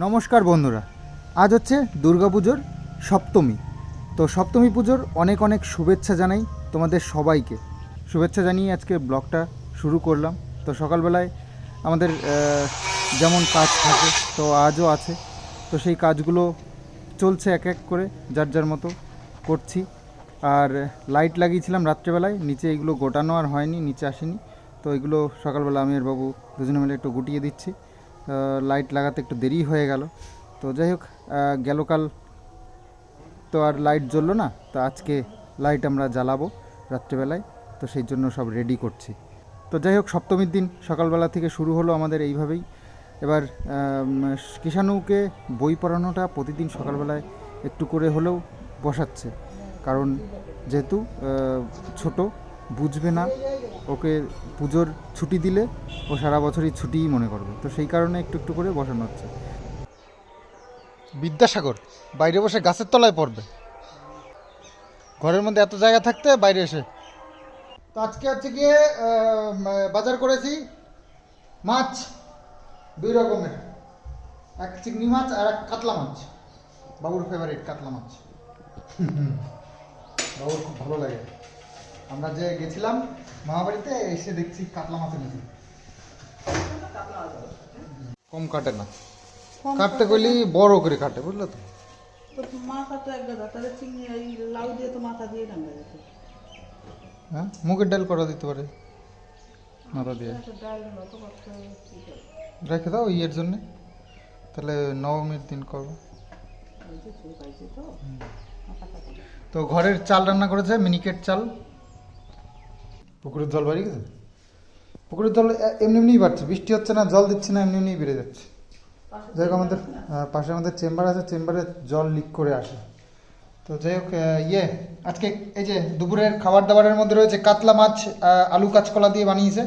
নমস্কার বন্ধুরা, আজ হচ্ছে দুর্গাপুজোর সপ্তমী। তো সপ্তমী পুজোর অনেক অনেক শুভেচ্ছা জানাই তোমাদের সবাইকে। শুভেচ্ছা জানিয়ে আজকে ব্লগটা শুরু করলাম। তো সকালবেলায় আমাদের যেমন কাজ থাকে, তো আজও আছে। তো সেই কাজগুলো চলছে এক এক করে, যার যার মতো করছি। আর লাইট লাগিয়েছিলাম রাত্রেবেলায়, নিচে এগুলো গোটানো আর হয়নি, নিচে আসেনি। তো এগুলো সকালবেলা আমি আর বাবু দুজনে মিলে একটু গুটিয়ে দিচ্ছি। লাইট লাগাতে একটু দেরি হয়ে গেল। তো যাই হোক আহ, গেল কাল তো আর লাইট জ্বললো না তো আজকে লাইট আমরা জ্বালাবো রাত্রেবেলায় তো সেই জন্য সব রেডি করছি। তো যাই হোক সপ্তমীর দিন সকালবেলা থেকে শুরু হলো আমাদের এইভাবেই। এবার কিষাণুকে বই পড়ানোটা প্রতিদিন সকালবেলায় একটু করে হলেও বসাচ্ছে। কারণ যেহেতু ছোট বুঝবে না ওকে পুজোর ছুটি দিলে ও সারা বছরই ছুটিই মনে করবে। তো সেই কারণে একটু একটু করে বসানো হচ্ছে। বিদ্যাসাগর, বাইরে বসে গাছের তলায় পড়বে। ঘরের মধ্যে এত জায়গা থাকতে বাইরে এসে। তো আজকে হচ্ছে গিয়ে বাজার করেছি মাছ দুই রকমের। এক চিংড়ি মাছ আর এক কাতলা মাছ। বাবুর ফেভারিট কাতলা মাছ। বাবুর খুব ভালো লাগে। আমরা যে গেছিলাম মামাবাড়িতে এসে দেখছি কাতলা মাছ এনেছি। কম কাটে না। কাটতে গেলে বড় করে কাটে বুঝলে তো? মাথা তো এক গাদা তাহলে চিংড়ি ওই লাউ দিয়ে তো মাথা দিয়ে রান্না যেত হ্যাঁ? মুগের ডাল করা দিতে পারে। মাথা দিয়ে? রেখে দাও ইয়ের জন্যে। তাহলে নবমীর দিন করব। ওই যে চুল পাইছে তো তো ঘরের চাল রান্না করেছে মিনিকেট চাল। পুকুরের জল বাড়িয়ে গেছে? পুকুরের জল এমনি এমনিই বাড়ছে। বৃষ্টি হচ্ছে না জল দিচ্ছে না এমনি এমনিই বেড়ে যাচ্ছে। যাই হোক আমাদের পাশে আমাদের চেম্বার আছে চেম্বারে জল লিক করে আসে। তো যাই হোক ইয়ে আজকে এই যে দুপুরের খাবার দাবারের মধ্যে রয়েছে কাতলা মাছ আলু কাঁচকলা দিয়ে বানিয়েছে।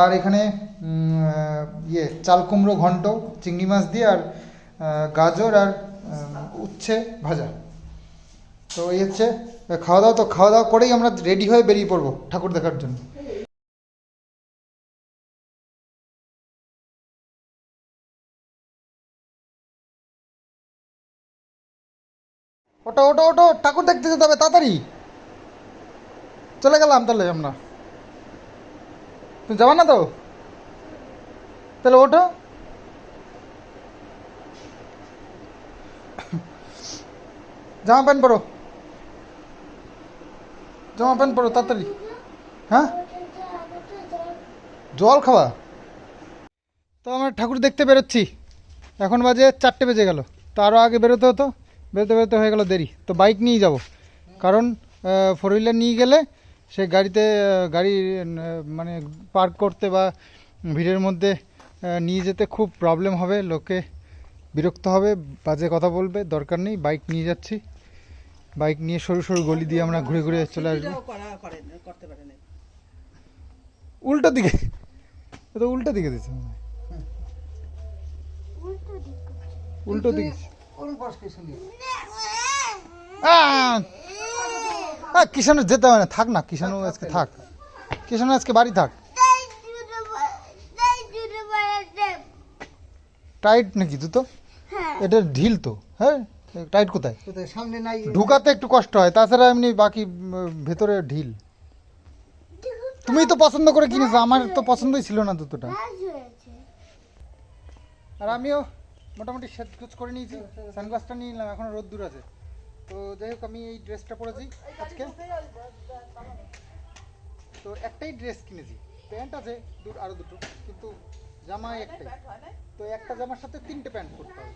আর এখানে ইয়ে চাল কুমড়ো ঘন্ট চিংড়ি মাছ দিয়ে আর গাজর আর উচ্ছে ভাজা। তো এই হচ্ছে খাওয়া দাওয়া তো খাওয়া দাওয়া করেই আমরা রেডি হয়ে বেরিয়ে পড়ব ঠাকুর দেখার জন্য। ওটা ওটো ওটো ঠাকুর দেখতে যেতে হবে, তাড়াতাড়ি। চলে গেলাম তাহলে আমরা। তুমি যাবা না তো? তাহলে ওঠো। জামা প্যান্ট পরো। জামা প্যান্ট পরো, তাড়াতাড়ি। হ্যাঁ? জল খাওয়া তো আমরা ঠাকুর দেখতে বেরোচ্ছি। এখন বাজে চারটে বেজে গেল। তো আরও আগে বেরোতে হতো, বেরোতে বেরোতে হয়ে গেল দেরি। তো বাইক নিয়ে যাব। কারণ ফোর হুইলার নিয়ে গেলে সে গাড়িতে গাড়ি মানে পার্ক করতে বা ভিড়ের মধ্যে নিয়ে যেতে খুব প্রবলেম হবে। লোকে বিরক্ত হবে, বাজে কথা বলবে, দরকার নেই। বাইক নিয়ে যাচ্ছি। বাইক নিয়ে সরু সরু গলি দিয়ে আমরা ঘুরে ঘুরে চলে আসব। উল্টো দিকে। তো উল্টো দিকে দিচ্ছে হয়। উল্টো দিকে। কিষাণু যেতে হবে না থাক না কিষাণু আজকে থাক। কিষাণু আজকে বাড়ি থাক। টাইট নাকি জুতো? এটা ঢিল তো হ্যাঁ? টাইট কোথায়? সামনে নাই। ঢুকাতে একটু কষ্ট হয় তাছাড়া এমনি বাকি ভেতরে ঢিল। তুমি তো পছন্দ করে কিনেছো আমার তো পছন্দই ছিল না দুটোটা আর আমিও মোটামুটি সেজগুজ করে নিয়েছি সানগ্লাসটা নিয়ে নিলাম এখনও রোদ দূর আছে। তো যাই হোক আমি এই ড্রেসটা পরেছি আজকে। তো একটাই ড্রেস কিনেছি প্যান্ট আছে দু আরও দুটো কিন্তু জামা একটাই। তো একটা জামার সাথে তিনটে প্যান্ট পরতে হবে।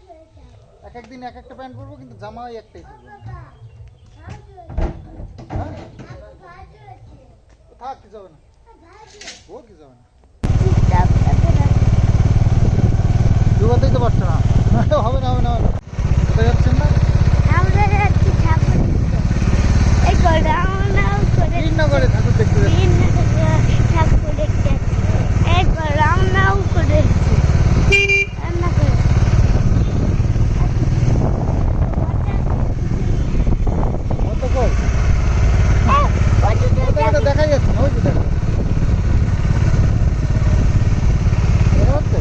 এক এক দিন এক একটা প্যান্ট পরবো কিন্তু জামা ওই একটাই থাকবে হ্যাঁ? থাক কি যাবে না। ও কি যাবে না। ঢুকাতেই তো পারছ না। হবে না হবে না হবে না কোথায় যাচ্ছেন না কৃষ্ণনগরে ঠাকুর দেখতে যাচ্ছি কত কর কোথায় ওটা দেখাই যাচ্ছে না ওই যে দেখা দেখা যাচ্ছে?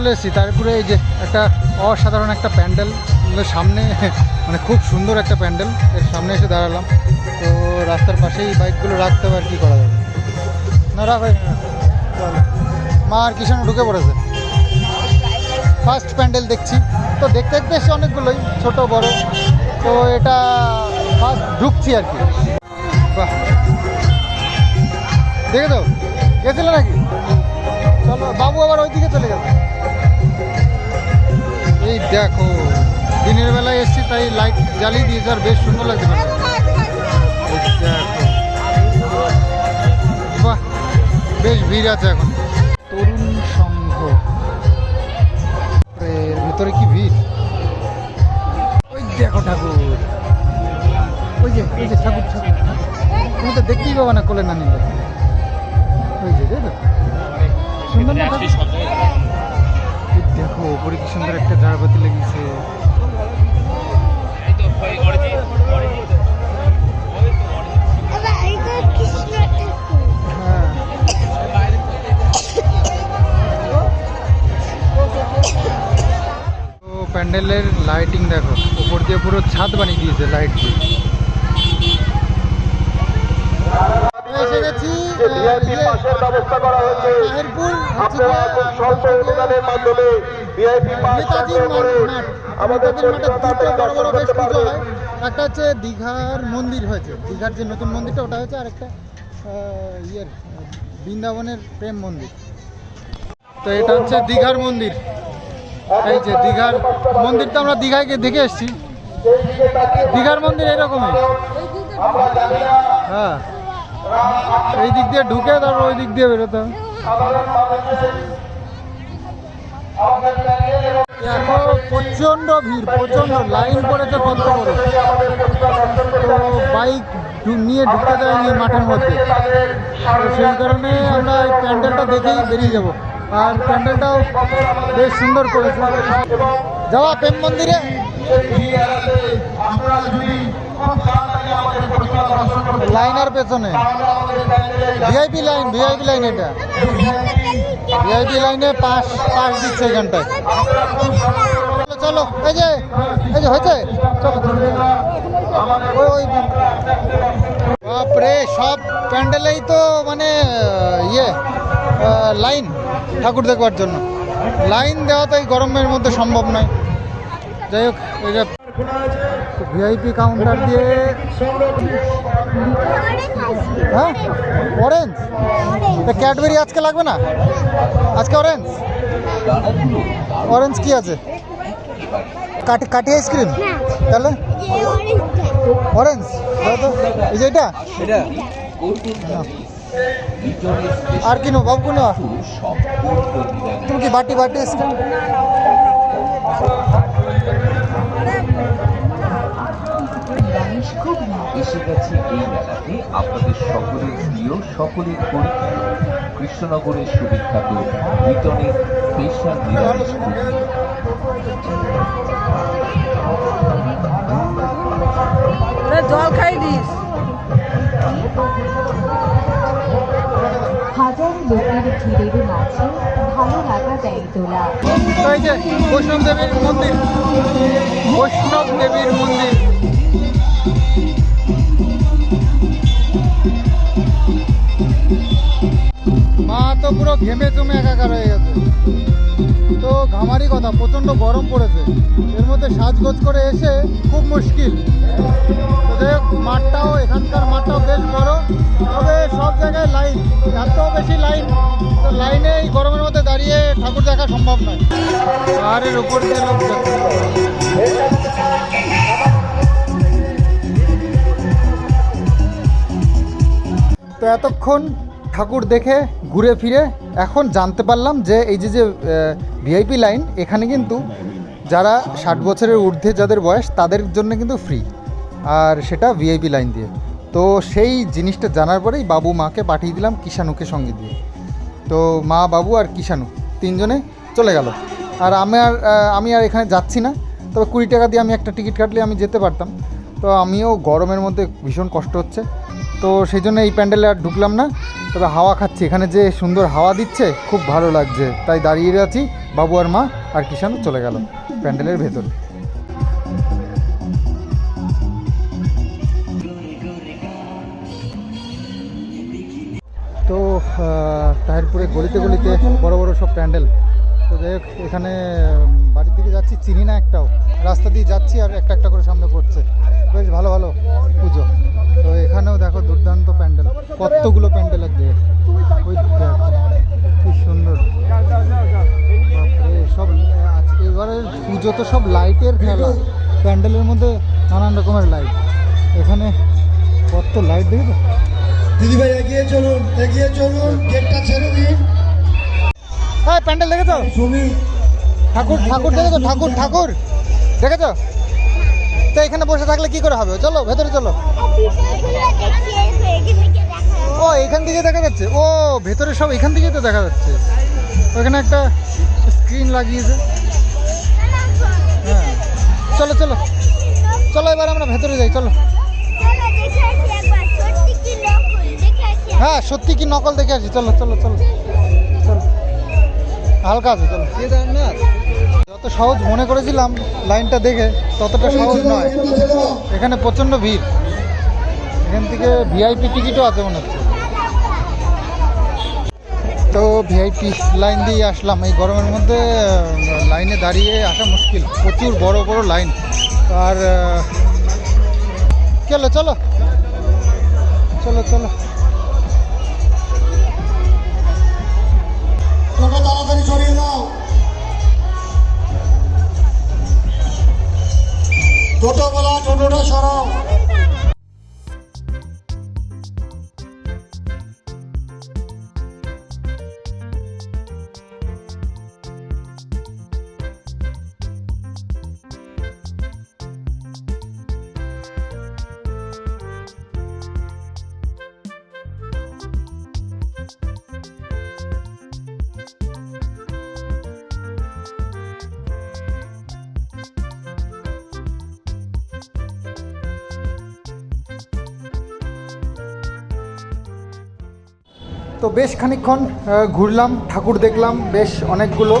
চলে এসেছি তারপরে এই যে একটা অসাধারণ একটা প্যান্ডেল সামনে মানে খুব সুন্দর একটা প্যান্ডেল এর সামনে এসে দাঁড়ালাম। তো রাস্তার পাশেই বাইকগুলো রাখতে হবে আর কি করা যাবে। না রাখ না, মা আর কিষাণ ঢুকে পড়েছে। ফার্স্ট প্যান্ডেল দেখছি। তো দেখতে দেখতে এসে অনেকগুলোই ছোট বড়। তো এটা ফার্স্ট ঢুকছি আর কি। বাহ। দেখে তো গেছিলে নাকি? চলো বাবু আবার ওইদিকে চলে গেল এই দেখো, দিনের বেলায় এসছি, তাই লাইট জ্বালিয়ে দিয়েছে, আর বেশ সুন্দর লাগছে বাহ, বেশ ভিড় আছে এখন। তরুণ সংঘ। ভেতরে কি ভিড়? ওই দেখো ঠাকুর। ওই যে ওই যে ঠাকুর ঠাকুর। তুমি তো দেখতেই পাবো না কোলে না নিলে ওই যে সুন্দর না দেখো ওপরে কি সুন্দর একটা ঝাড়বাতি লেগেছে হ্যাঁ। তো প্যান্ডেলের লাইটিং দেখো উপর দিয়ে পুরো ছাদ বানিয়ে দিয়েছে লাইট দিয়ে এসে গেছি আহ, ইয়ে, তাহিরপুর হচ্ছে গিয়ে নেতাজির মাঠ নেতাজির মাঠে দুটো বড় বড় বেশ পুজো হয়। একটা হচ্ছে দীঘার মন্দির হয়েছে। দীঘার যে নতুন মন্দিরটা ওটা হয়েছে আর একটা ইয়ের বৃন্দাবনের প্রেম মন্দির। তো এটা হচ্ছে দীঘার মন্দির। এই যে দীঘার মন্দিরটা আমরা দীঘায় গিয়ে দেখে এসেছি। দীঘার মন্দির এরকমই। হ্যাঁ। এই দিক দিয়ে ঢুকে তারপর ওই দিক দিয়ে বেরোতে এখন প্রচণ্ড ভিড়, প্রচণ্ড লাইন পড়েছে কত বড় তো বাইক নিয়ে ঢুকতে দেয়নি মাঠের মধ্যে। তো সেই কারণে আমরা এই প্যান্ডেলটা দেখেই বেরিয়ে যাব। আর প্যান্ডেলটাও বেশ সুন্দর করেছে। যাওয়া প্রেম মন্দিরে। লাইনের পেছনে। ভিআইপি লাইন ভিআইপি লাইন এটা। ভিআইপি লাইনে পাস পাস দিচ্ছে এখানটায়। চলো, এই যে এই যে হয়েছে? চলো বাপরে সব প্যান্ডেলেই তো মানে ইয়ে লাইন ঠাকুর দেখবার জন্য। লাইন দেওয়া তো এই গরমের মধ্যে সম্ভব নয়। যাই হোক ভিআইপি কাউন্টার দিয়ে হ্যাঁ? অরেঞ্জ তা ক্যাডবেরি আজকে লাগবে না? আজকে অরেঞ্জ অরেঞ্জ কি আছে? কাটি কাটি আইসক্রিম তাহলে? অরেঞ্জ এই যে এটা? না। আর কিনো বাবু কিনো তুমি কি বাটি বাটি আইসক্রিম এসে গেছে এই মেলাতে আপনাদের সকলের প্রিয় সকলের পরিচিত কৃষ্ণনগরের সুবিখ্যাত ব্রিটনের স্পেশাল নিরামিষ জল খাই দিস। হাজার লোকের ভিড়ের মাঝে ভালো লাগা দেয় যে বৈষ্ণব দেবীর মন্দির। বৈষ্ণব দেবীর মন্দির। পুরো ঘেমে চুমে একাকার হয়ে গেছে। তো ঘামারি কথা, প্রচণ্ড গরম পড়েছে। এর মধ্যে সাজগোজ করে এসে খুব মুশকিল। মাঠটাও, এখানকার মাঠটাও বেশ বড়। তবে সব জায়গায় লাইন এত বেশি লাইন লাইনে এই গরমের মধ্যে দাঁড়িয়ে ঠাকুর দেখা সম্ভব নয়। পাহাড়ের উপর দিয়ে লোক তো এতক্ষণ ঠাকুর দেখে, ঘুরে ফিরে এখন জানতে পারলাম যে এই যে যে ভিআইপি লাইন এখানে কিন্তু যারা ষাট বছরের ঊর্ধ্বে যাদের বয়স, তাদের জন্য কিন্তু ফ্রি আর সেটা ভিআইপি লাইন দিয়ে। তো সেই জিনিসটা জানার পরেই বাবু মাকে পাঠিয়ে দিলাম কিষাণুকে সঙ্গে দিয়ে। তো মা, বাবু আর কিষাণু তিনজনে চলে গেল। আর আমি আর আমি আর এখানে যাচ্ছি না। তবে কুড়ি টাকা দিয়ে আমি একটা টিকিট কাটলে আমি যেতে পারতাম। তো আমিও গরমের মধ্যে ভীষণ কষ্ট হচ্ছে। তো সেই জন্য এই প্যান্ডেলে আর ঢুকলাম না। তবে হাওয়া খাচ্ছি। এখানে যে সুন্দর হাওয়া দিচ্ছে, খুব ভালো লাগছে। তাই দাঁড়িয়ে আছি, বাবু আর মা আর কিষান চলে গেল প্যান্ডেলের ভেতর। তো তাহিরপুরে গলিতে গলিতে বড় বড় সব প্যান্ডেল। তো যাই হোক, এখানে বাড়ির দিকে যাচ্ছি, চিনি না একটাও। রাস্তা দিয়ে যাচ্ছি আর একটা একটা করে সামনে পড়ছে। বেশ ভালো ভালো পুজো। তো এখানেও দেখো দুর্দান্ত প্যান্ডেল। কতগুলো প্যান্ডেল এবারে পুজো তো সব লাইটের খেলা প্যান্ডেলের মধ্যে নানান রকমের লাইট এখানে কত লাইট দেখেছ? দিদিভাই এগিয়ে চলুন এগিয়ে চলুন গেটটা ছেড়ে দিন। হ্যাঁ প্যান্ডেল দেখেছ? শ্রমিক ঠাকুর ঠাকুর দেখেছ? ঠাকুর ঠাকুর। দেখেছ? তো এখানে বসে থাকলে কি করে হবে? চলো ভেতরে চলো। ও এখান থেকে দেখা যাচ্ছে। ও ভেতরে সব এখান থেকেই তো দেখা যাচ্ছে। ওখানে একটা স্ক্রিন লাগিয়েছে। চলো চলো। চলো এবার আমরা ভেতরে যাই চলো। হ্যাঁ সত্যি কি নকল দেখে আসি? চলো চলো চলো। চলো। হালকা আছে চলো। যত সহজ মনে করেছিলাম লাইনটা দেখে ততটা সহজ নয়। এখানে প্রচণ্ড ভিড়। এখান থেকে ভিআইপি টিকিটও আছে মনে হচ্ছে। তো ভিআইপি লাইন দিয়ে আসলাম। এই গরমের মধ্যে লাইনে দাঁড়িয়ে আসা মুশকিল। প্রচুর বড় বড় লাইন আর চলো চলো। চলো চলো। তাড়াতাড়ি সরিয়ে দাও। টোটো বলা টোটোটা তো বেশ খানিকক্ষণ ঘুরলাম, ঠাকুর দেখলাম, বেশ অনেকগুলো।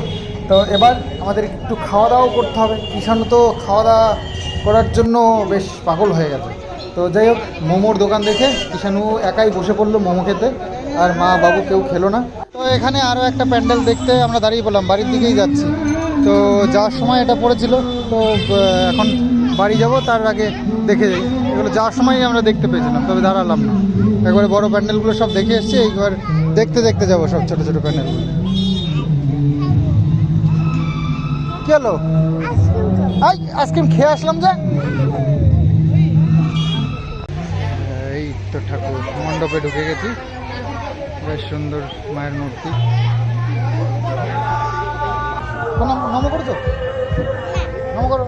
তো এবার আমাদের একটু খাওয়া দাওয়াও করতে হবে। কিষাণু তো খাওয়া দাওয়া করার জন্য বেশ পাগল হয়ে গেছে। তো যাই হোক, মোমোর দোকান দেখে কিষাণু একাই বসে পড়ল মোমো খেতে। আর মা বাবু কেউ খেলো না। তো এখানে আরও একটা প্যান্ডেল দেখতে আমরা দাঁড়িয়ে পড়লাম, বাড়ির দিকেই যাচ্ছি। তো যাওয়ার সময় এটা পড়েছিল। তো এখন বাড়ি যাব তার আগে দেখে যাই। এগুলো যাওয়ার সময়ই আমরা দেখতে পেয়েছিলাম তবে দাঁড়ালাম না। একবারে বড় প্যান্ডেলগুলো সব দেখে এসছি এইবার দেখতে দেখতে যাব সব ছোট ছোট প্যান্ডেল কি হলো? আই আইসক্রিম খেয়ে আসলাম যে। এই তো ঠাকুর মণ্ডপে ঢুকে গেছি। বেশ সুন্দর মায়ের মূর্তি। নম করেছ? নম করো।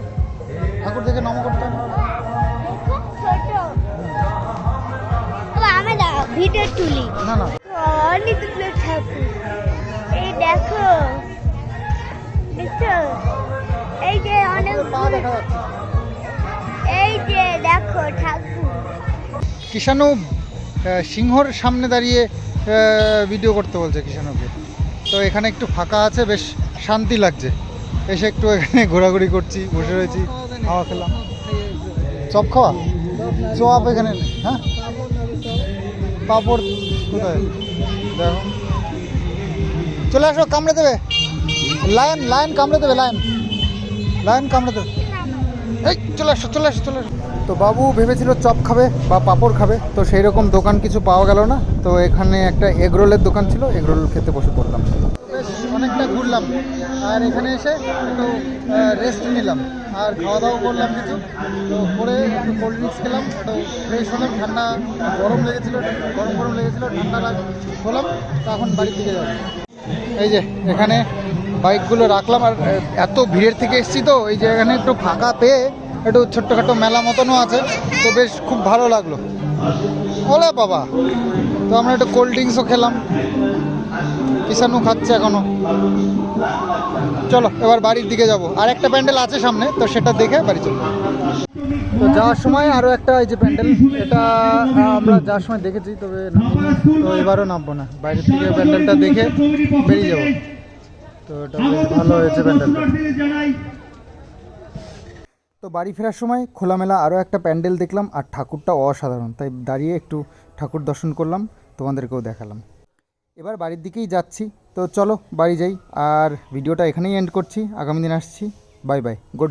ভিডিও তুলি না না। অনেকগুলো ঠাকুর। এই দেখো। দেখছ? এই যে দেখা যাচ্ছে। এই যে দেখো ঠাকুর। কিষাণু সিংহর সামনে দাঁড়িয়ে ভিডিও করতে বলছে কিষাণুকে তো এখানে একটু ফাঁকা আছে বেশ শান্তি লাগছে। এসে একটু এখানে ঘোরাঘুরি করছি বসে রয়েছি খাওয়া খেলাম। চপ খাওয়া? চপ এখানে হ্যাঁ? পাপড় কোথায়? দেখো। চলে আসো কামড়ে দেবে। লায়ন লায়ন কামড়ে দেবে লায়ন। লায়ন কামড়ে দেবে। এই চলে আসো চলে আসো চলে আসো। তো বাবু ভেবেছিল চপ খাবে বা পাঁপড় খাবে তো সেই রকম দোকান কিছু পাওয়া গেল না? তো এখানে একটা এগরোলের দোকান ছিল এগরোল খেতে বসে পড়লাম। বেশ অনেকটা ঘুরলাম। আর এখানে এসে একটু রেস্ট নিলাম। আর খাওয়া দাওয়া করলাম কিছু। তো করে একটু কোল্ড ড্রিঙ্কস খেলাম, একটু ফ্রেশ হলাম, ঠান্ডা গরম লেগেছিলো, গরম গরম লেগেছিলো, ঠান্ডা হলাম, তো এখন বাড়ির দিকে যাব। এই যে, এখানে বাইকগুলো রাখলাম, আর এত ভিড়ের থেকে এসেছি তো, এই যে এখানে একটু ফাঁকা পেয়ে একটু ছোট্টখাটো মেলা মতনও আছে, তো বেশ খুব ভালো লাগল। ওলে বাবা! তো আমরা একটু কোল্ড ড্রিঙ্কসও খেলাম। কিষানু খাচ্ছে এখনও। চলো, এবার বাড়ির দিকে যাব। আর একটা প্যান্ডেল আছে সামনে, তো সেটা দেখে বাড়ি চলবো তো যাওয়ার সময় আরও একটা এই যে প্যান্ডেল, এটা আমরা যাওয়ার সময় দেখেছি, তবে তো এবারও নামবো না। বাইরের থেকে প্যান্ডেলটা দেখে বেরিয়ে যাব। তো এটা ভালো হয়েছে প্যান্ডেলটা। তো বাড়ি ফেরার সময় খোলামেলা আরও একটা প্যান্ডেল দেখলাম, আর ঠাকুরটা অসাধারণ। তাই দাঁড়িয়ে একটু ঠাকুর দর্শন করলাম, তোমাদেরকেও দেখালাম। এবার বাড়ির দিকেই যাচ্ছি। তো চলো বাড়ি যাই আর ভিডিওটা এখানেই এন্ড করছি। আগামী দিন আসছি। Bye bye good night